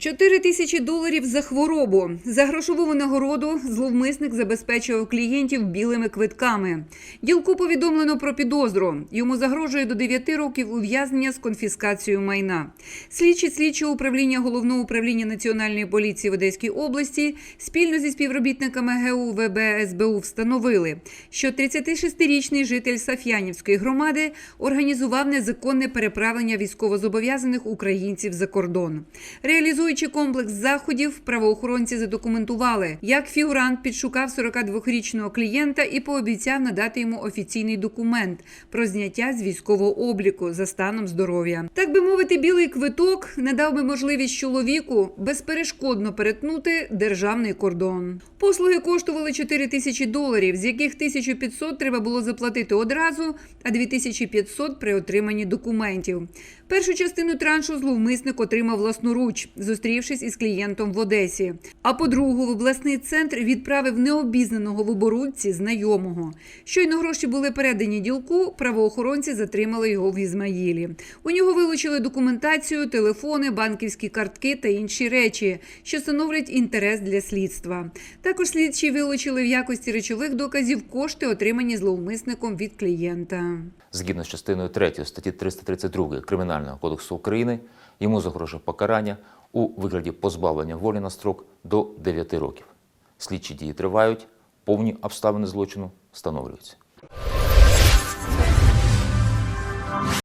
Чотири тисячі доларів за хворобу. За грошову винагороду зловмисник забезпечував клієнтів білими квитками. Ділку повідомлено про підозру. Йому загрожує до 9 років ув'язнення з конфіскацією майна. Слідчі слідчого управління головного управління національної поліції в Одеській області спільно зі співробітниками ГУ СБУ встановили, що 36-річний житель Саф'янівської громади організував незаконне переправлення військовозобов'язаних українців за кордон. Реалізуючи комплекс заходів, правоохоронці задокументували, як фігурант підшукав 42-річного клієнта і пообіцяв надати йому офіційний документ про зняття з військового обліку за станом здоров'я. Так би мовити, білий квиток надав би можливість чоловіку безперешкодно перетнути державний кордон. Послуги коштували 4 тисячі доларів, з яких 1500 треба було заплатити одразу, а 2500 при отриманні документів. Першу частину траншу зловмисник отримав власноруч, зустрівшись із клієнтом в Одесі. А по-другу, в обласний центр відправив необізнаного в оборудці знайомого. Щойно гроші були передані ділку, правоохоронці затримали його в Ізмаїлі. У нього вилучили документацію, телефони, банківські картки та інші речі, що становлять інтерес для слідства. Також слідчі вилучили в якості речових доказів кошти, отримані зловмисником від клієнта. Згідно з частиною 3 статті 332 Кримінального кодексу України, йому загрожує покарання у вигляді позбавлення волі на строк до 9 років. Слідчі дії тривають, повні обставини злочину встановлюються.